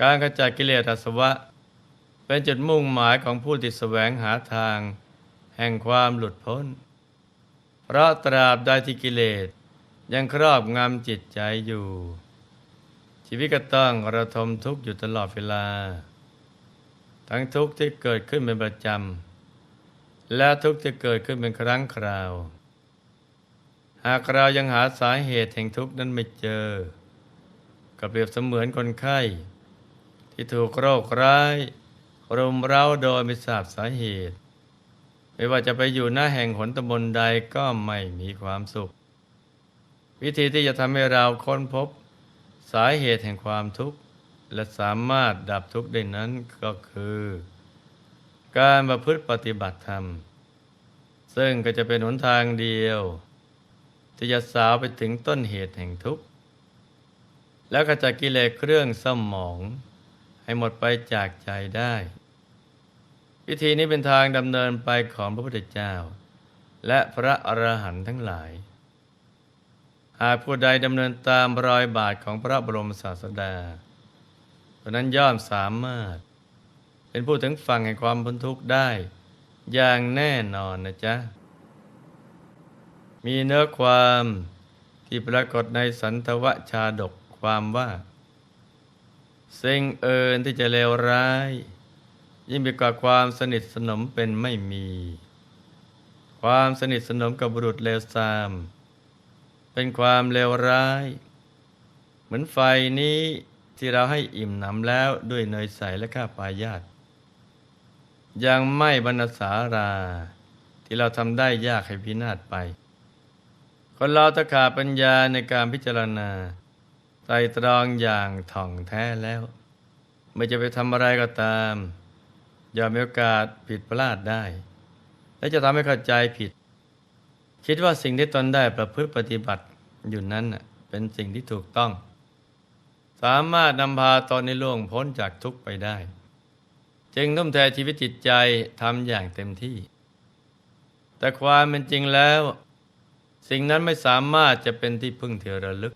การขจัดกิเลสอาสวะ เป็นจุดมุ่งหมายของผู้ที่แสวงหาทาง แห่งความหลุดพ้น เพราะตราบใดที่กิเลสยังครอบงำจิตใจอยู่ ชีวิตก็ต้องระทมทุกข์อยู่ตลอดเวลา ทั้งทุกข์ที่เกิดขึ้นเป็นประจำ และทุกข์ที่เกิดขึ้นเป็นครั้งคราว หากเรายังหาสาเหตุแห่งทุกข์นั้นไม่เจอ ก็เปรียบเสมือนคนไข้ ที่ถูกโรคร้าย รุมเร้าโดยไม่ทราบสาเหตุ ไม่ว่าจะไปอยู่หน้าแห่งหนตำบลใดก็ไม่มีความสุข วิธีที่จะทำให้เราค้นพบสาเหตุแห่งความทุกข์ และสามารถดับทุกข์ได้นั้นก็คือ การประพฤติปฏิบัติธรรม ซึ่งก็จะเป็นหนทางเดียว ที่จะสาวไปถึงต้นเหตุแห่งทุกข์ แล้วก็จะกิเลสเครื่องสมอง ให้หมดไปจากใจได้ วิธีนี้เป็นทางดำเนินไปของพระพุทธเจ้า และพระอรหันต์ทั้งหลาย หากผู้ใดดำเนินตามรอยบาทของพระบรมศาสดาเพราะนั้นย่อมสามารถ เป็นผู้ถึงฝั่งแห่งความพ้นทุกข์ได้ อย่างแน่นอนนะจ๊ะ มีเนื้อความที่ปรากฏในสันทวชาดกความว่า สิ่งเอินที่จะเลวร้าย ยิ่งไปกว่าความสนิทสนมเป็นไม่มี ความสนิทสนมกับบุรุษเลวทราม เป็นความเลวร้าย เหมือนไฟนี้ที่เราให้อิ่มหนำแล้วด้วยเนยใสและข้าปลายาตยังไม่บรรณสารา ที่เราทำได้ยากให้พินาศไป คนเราตะขาดปัญญาในการพิจารณา ตรตรองอย่างถ่องแท้แล้ว ไม่จะไปทำอะไรก็ตามอย่ามีโอกาสผิดพลาดได้ และจะทำให้เข้าใจผิด คิดว่าสิ่งที่ตนได้ประพฤติปฏิบัติอยู่นั้นเป็นสิ่งที่ถูกต้อง สามารถนำพาตนในล่วงพ้นจากทุกข์ไปได้ จึงทุ่มเทชีวิตจิตใจทำอย่างเต็มที่ แต่ความเป็นจริงแล้ว สิ่งนั้นไม่สามารถจะเป็นที่พึ่งเที่ระลึก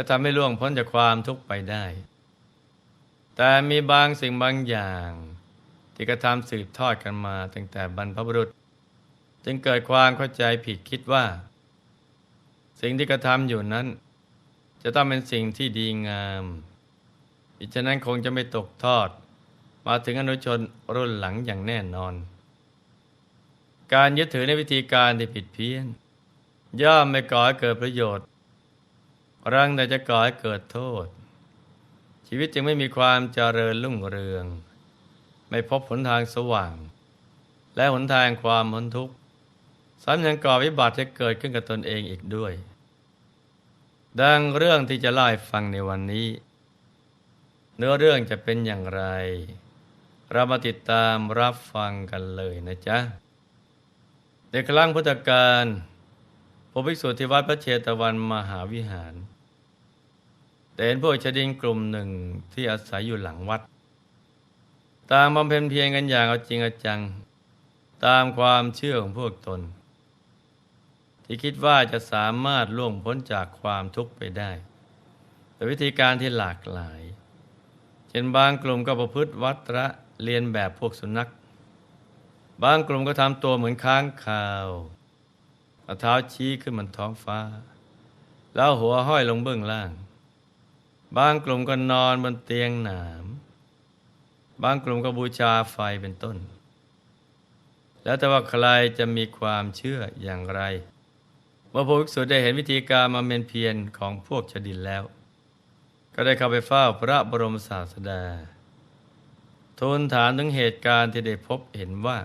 และทำให้ล่วงพ้นจากความทุกข์ไปได้ แต่มีบางสิ่งบางอย่าง ที่กระทำสืบทอดกันมาตั้งแต่บรรพบุรุษ จึงเกิดความเข้าใจผิดคิดว่า สิ่งที่กระทำอยู่นั้น จะต้องเป็นสิ่งที่ดีงามอิฉะนั้นคงจะไม่ตกทอด มาถึงอนุชนรุ่นหลังอย่างแน่นอน การยึดถือในวิธีการที่ผิดเพี้ยน ย่อมไม่ก่อให้เกิดประโยชน์ รังแต่จะก่อให้เกิดโทษ ชีวิตจึงไม่มีความเจริญรุ่งเรือง ไม่พบหนทางสว่าง และหนทางความพ้นทุกข์ซ้ำยังก่อวิบัติจะเกิดขึ้นกับตนเองอีกด้วย ดังเรื่องที่จะเล่าฟังในวันนี้ เนื้อเรื่องจะเป็นอย่างไร เรามาติดตามรับฟังกันเลยนะจ๊ะในครั้งพุทธกาล พระภิกษุที่วัดพระเชตวันมหาวิหาร แต่เห็นพวกชดินกลุ่มหนึ่งที่อาศัยอยู่หลังวัดตามบำเพ็ญเพียรกันอย่างเอาจริงเอาจัง ตามความเชื่อของพวกตน ที่คิดว่าจะสามารถล่วงพ้นจากความทุกข์ไปได้ แต่วิธีการที่หลากหลาย เช่นบางกลุ่มก็ประพฤติวัตระเรียนแบบพวกสุนัข บางกลุ่มก็ทำตัวเหมือนค้างคาว เอาเท้าชี้ขึ้นบนท้องฟ้า แล้วหัวห้อยลงเบื้องล่าง บางกลุ่มก็นอนบนเตียงหนาม บางกลุ่มก็บูชาไฟเป็นต้น แล้วแต่ว่าใครจะมีความเชื่ออย่างไร เมื่อพระภิกษุได้เห็นวิธีการมาเมนเพียรของพวกชดินแล้ว ก็ได้เข้าไปเฝ้าพระบรมศาสดาทูลถามถึงเหตุการณ์ที่ได้พบเห็นว่า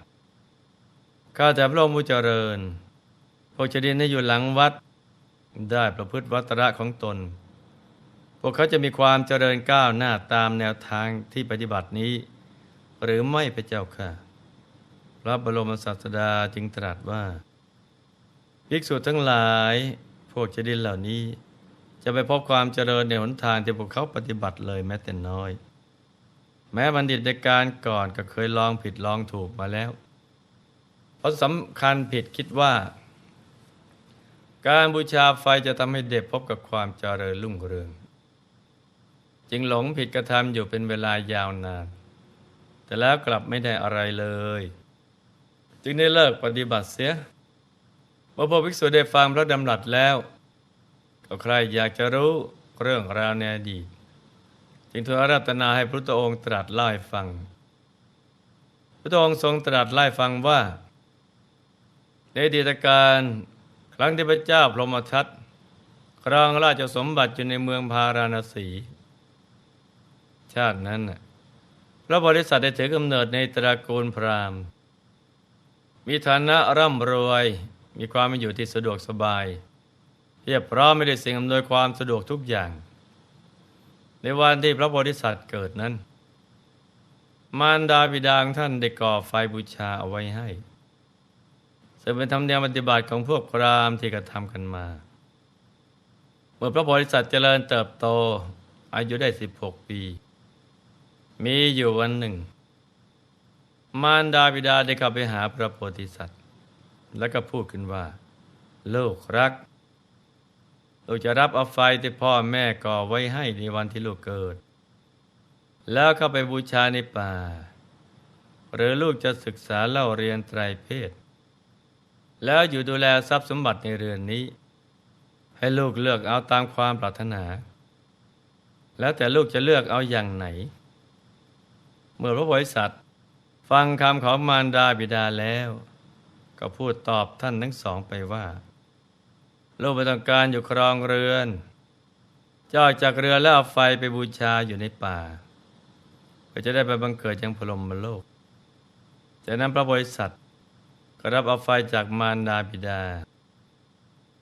ข้าแต่พระองค์ผู้เจริญ พวกชดินที่อยู่หลังวัดได้ประพฤติวัตระของตน พวกเขาจะมีความเจริญก้าวหน้าตามแนวทางที่ปฏิบัตินี้ หรือไม่พระเจ้าค่ะ พระบรมศาสดาจึงตรัสว่าภิกษุทั้งหลาย พวกชดินเหล่านี้ จะไปพบความเจริญในหนทางที่พวกเขาปฏิบัติเลยแม้แต่น้อย แม้บัณฑิตในการก่อนก็เคยลองผิดลองถูกมาแล้ว เพราะสำคัญผิดคิดว่า การบูชาไฟจะทำให้เด็กพบกับความเจริญรุ่งเรือง จึงหลงผิดกระทำอยู่เป็นเวลายาวนาน แต่แล้วกลับไม่ได้อะไรเลย จึงได้เลิกปฏิบัติเสียเมื่อพระภิกษุได้ฟังพระดำรัสแล้ว ก็ใครอยากจะรู้เรื่องราวในอดีต จึงทูลอาราธนาให้พระพุทธองค์ตรัสเล่าให้ฟัง พระองค์ทรงตรัสไล่ฟังว่า ในดีตการ ครั้งที่พระเจ้าพรหมทัตครองราชสมบัติอยู่ในเมืองพาราณสี ชาตินั้นพระบริษัทได้ถือกำเนิดในตระกูลพราหมณ์ มีฐานะร่ำรวย มีความเป็นอยู่ที่สะดวกสบายเพียบพร้อมไม่ได้สิ่งอำนวยความสะดวกทุกอย่าง ในวันที่พระโพธิสัตว์เกิดนั้น มารดาบิดาของท่านได้ก่อไฟบูชาเอาไว้ให้ ซึ่งเป็นธรรมเนียมปฏิบัติของพวกพราหมณ์ที่กระทำกันมา เมื่อพระโพธิสัตว์เจริญเติบโต อายุได้ 16 ปี มีอยู่วันหนึ่ง มารดาบิดาได้เข้าไปหาพระโพธิสัตว์ แล้วก็พูดขึ้นว่าลูกรักลูกจะรับเอาไฟที่พ่อแม่ก่อไว้ให้ในวันที่ลูกเกิด แล้วเข้าไปบูชาในป่า หรือลูกจะศึกษาเล่าเรียนไตรเพศ แล้วอยู่ดูแลทรัพย์สมบัติในเรือนนี้ ให้ลูกเลือกเอาตามความปรารถนา แล้วแต่ลูกจะเลือกเอาอย่างไหน เมื่อพระโพธิสัตว์ ฟังคำของมารดาบิดาแล้ว ก็พูดตอบท่านทั้งสองไปว่า ลูกไม่ต้องการอยู่ครองเรือนจะออกจากเรือแล้วเอาไฟไปบูชาอยู่ในป่าก็จะได้ไปบังเกิดยังพรหมโลกจากนั้นพระโพธิสัตว์ รับเอาไฟจากมารดาบิดา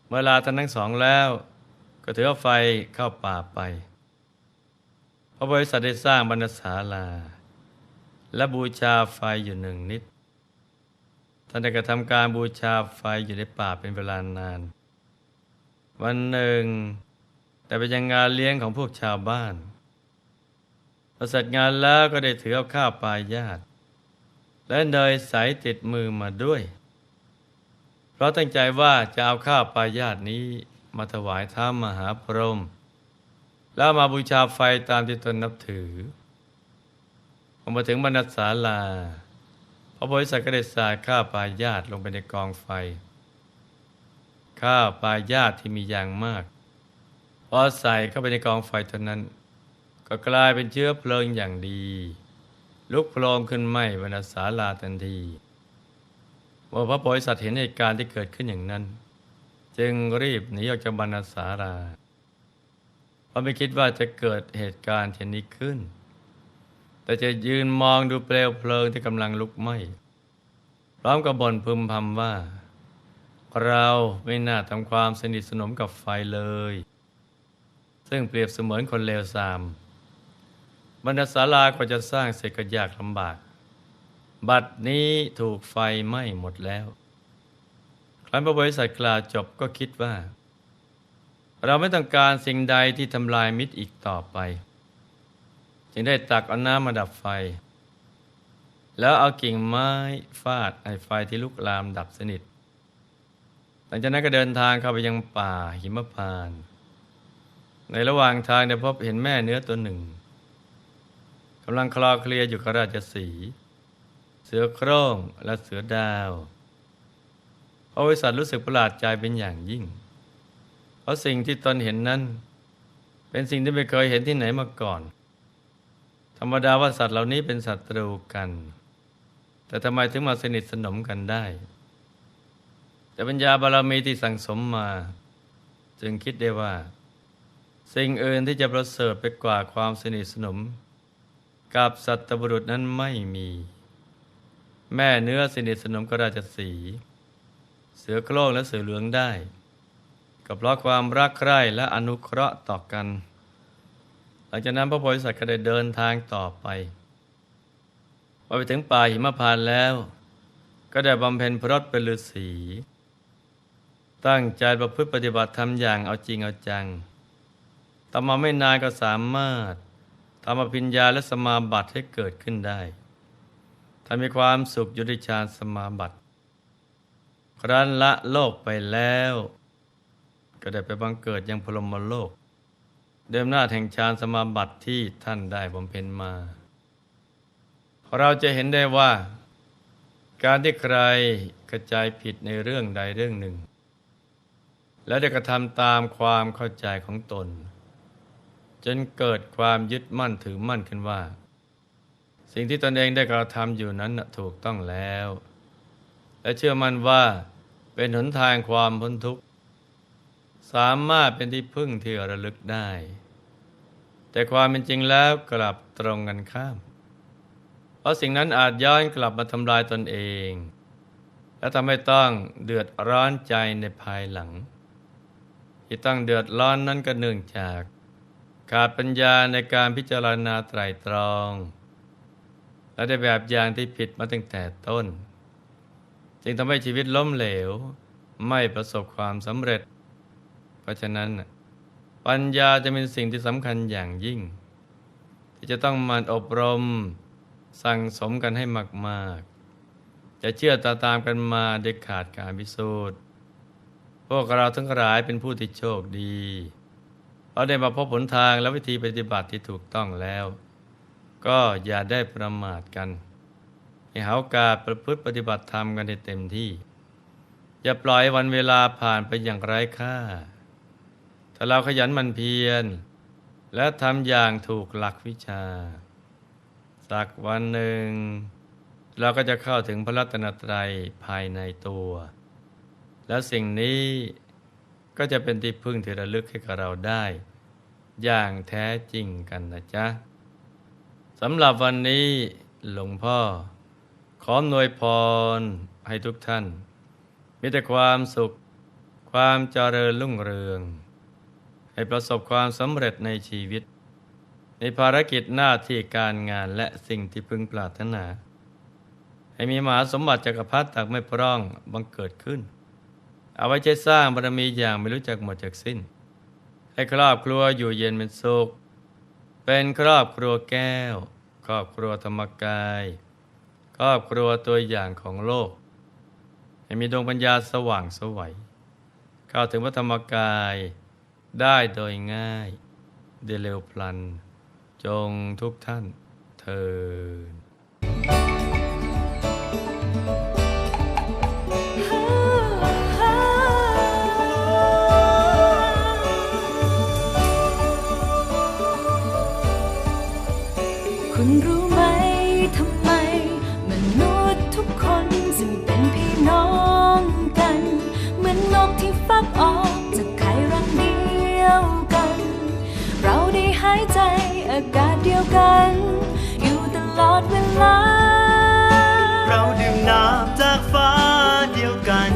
เมื่อลาท่านทั้งสองแล้ว ก็ถือเอาไฟเข้าป่าไป พระโพธิสัตว์ได้สร้างบรรณศาลา และบูชาไฟอยู่หนึ่งนิด ท่านได้กระทำการบูชาไฟอยู่ในป่าเป็นเวลานาน วันหนึ่ง แต่ไปยังงานเลี้ยงของพวกชาวบ้านพอเสร็จงานแล้วก็ได้ถือเอาข้าวปลายาต และเนยใสติดมือมาด้วย เพราะตั้งใจว่าจะเอาข้าวปลายาตนี้มาถวายท้ามหาพรหมแล้วมาบูชาไฟตามที่ตนนับถือพอมาถึงบรรณศาลา พระโพธิสัตว์ก็ได้สาดข้าวปลายาตลงไปในกองไฟ ข้าวปลายาตที่มีอย่างมาก พอใส่เข้าไปในกองไฟเท่านั้น ก็กลายเป็นเชื้อเพลิงอย่างดี ลุกโผล่ขึ้นไหมบรรณศาลาทันทีเมื่อพระโพธิสัตว์เห็นเหตุการณ์ที่เกิดขึ้นอย่างนั้น จึงรีบหนีออกจากบรรณศาลาเพราะไม่คิดว่าจะเกิดเหตุการณ์เช่นนี้ขึ้น แต่จะยืนมองดูเปลวเพลิงที่กำลังลุกไหม้พร้อมกับบ่นพึมพำว่า เราไม่น่าทำความสนิทสนมกับไฟเลย ซึ่งเปรียบเสมือนคนเลวทราม บรรณศาลากว่าจะสร้างเสร็จก็ยากลำบาก บัดนี้ถูกไฟไหม้หมดแล้ว ครั้นพระบริษัทกล่าวจบก็คิดว่า เราไม่ต้องการสิ่งใดที่ทำลายมิตรอีกต่อไป จึงได้ตักเอาน้ำมาดับไฟ แล้วเอากิ่งไม้ฟาดไอ้ไฟที่ลุกลามดับสนิทหลังจากนั้นก็เดินทางเข้าไปยังป่าหิมพานต์ในระหว่างทางได้พบเห็นแม่เนื้อตัวหนึ่ง กำลังคลอเคลียอยู่กับราชสี เสือโคร่งและเสือดาวพระวิสัตรู้สึกประหลาดใจเป็นอย่างยิ่ง เพราะสิ่งที่ตนเห็นนั้น เป็นสิ่งที่ไม่เคยเห็นที่ไหนมาก่อน ธรรมดาว่าสัตว์เหล่านี้เป็นศัตรูกัน แต่ทำไมถึงมาสนิทสนมกันได้แต่ปัญญาบารมีที่สั่งสมมา จึงคิดได้ว่า สิ่งอื่นที่จะประเสริฐไปกว่าความสนิทสนม กับสัตบุรุษนั้นไม่มี แม่เนื้อสนิทสนมกราชสี เสือโคร่งและเสือเหลืองได้ก็เพราะความรักใคร่และอนุเคราะห์ต่อกัน หลังจากนั้นพระโพธิสัตว์ก็ได้เดินทางต่อไปพอไปถึงป่าหิมพานแล้ว ก็ได้บำเพ็ญพรตเป็นฤาษีตั้งใจประพฤติปฏิบัติทำอย่างเอาจริงเอาจัง ต่อมาไม่นานก็สามารถ ทำอภิญญาและสมาบัติให้เกิดขึ้นได้ถ้ามีความสุขอยุติฌานสมาบัติ ครั้นละโลกไปแล้ว ก็ได้ไปบังเกิดยังพรหมโลกเดิมหน้าแห่งฌานสมาบัติที่ท่านได้บำเพ็ญมา เราจะเห็นได้ว่า การที่ใครกระจายผิดในเรื่องใดเรื่องหนึ่ง และได้กระทำตามความเข้าใจของตน จนเกิดความยึดมั่นถือมั่นขึ้นว่า สิ่งที่ตนเองได้กระทำอยู่นั้นถูกต้องแล้ว และเชื่อมั่นว่าเป็นหนทางความพ้นทุกข์ สามารถเป็นที่พึ่งที่ระลึกได้ แต่ความเป็นจริงแล้วกลับตรงกันข้าม เพราะสิ่งนั้นอาจย้อนกลับมาทำลายตนเอง และทำให้ต้องเดือดร้อนใจในภายหลัง ที่ต้องเดือดร้อนนั้นก็เนื่องจาก ขาดปัญญาในการพิจารณาไตรตรอง และได้แบบอย่างที่ผิดมาตั้งแต่ต้น จึงทำให้ชีวิตล้มเหลวไม่ประสบความสำเร็จ เพราะฉะนั้น ปัญญาจะเป็นสิ่งที่สำคัญอย่างยิ่ง ที่จะต้องมันอบรม สั่งสมกันให้มากๆ จะเชื่อตาตามกันมาโดยขาดการพิสูจน์ พวกเราทั้งหลายเป็นผู้ที่โชคดี เพราะได้มาพบผลทางและวิธีปฏิบัติที่ถูกต้องแล้ว ก็อย่าได้ประมาทกันให้หาโอกาสประพฤติปฏิบัติธรรมกันให้เต็มที่ อย่าปล่อยวันเวลาผ่านไปอย่างไร้ค่า ถ้าเราขยันหมันเพียร และทำอย่างถูกหลักวิชา สักวันหนึ่ง เราก็จะเข้าถึงพระรัตนตรัยภายในตัว แล้วสิ่งนี้ ก็จะเป็นที่พึ่งที่ระลึกให้กับเราได้ อย่างแท้จริงกันนะจ๊ะสำหรับวันนี้หลวงพ่อ ขอหน่วยพรให้ทุกท่าน มีแต่ความสุข ความเจริญรุ่งเรือง ให้ประสบความสำเร็จในชีวิต ในภารกิจหน้าที่การงานและสิ่งที่พึงปรารถนา ให้มีมหาสมบัติจักรพรรดิตักไม่พร่องบังเกิดขึ้น เอาไว้ใช้สร้างบารมีอย่างไม่รู้จักหมดจากสิ้น ให้ครอบครัวอยู่เย็นเป็นสุข เป็นครอบครัวแก้ว ครอบครัวธรรมกาย ครอบครัวตัวอย่างของโลก ให้มีดวงปัญญาสว่างสวัยเข้าถึงพระธรรมกายได้โดยง่าย เดเร็วพลัน จงทุกท่านเทิน เดียวกัน อยู่ตลอดเวลา เราดื่มน้ำจากฟ้าเดียวกัน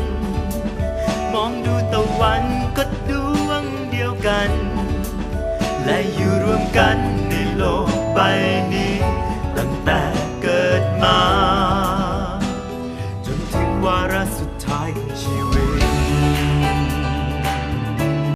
มองดูตะวันก็ดวงเดียวกัน และอยู่รวมกันในโลกใบนี้ ตั้งแต่เกิดมา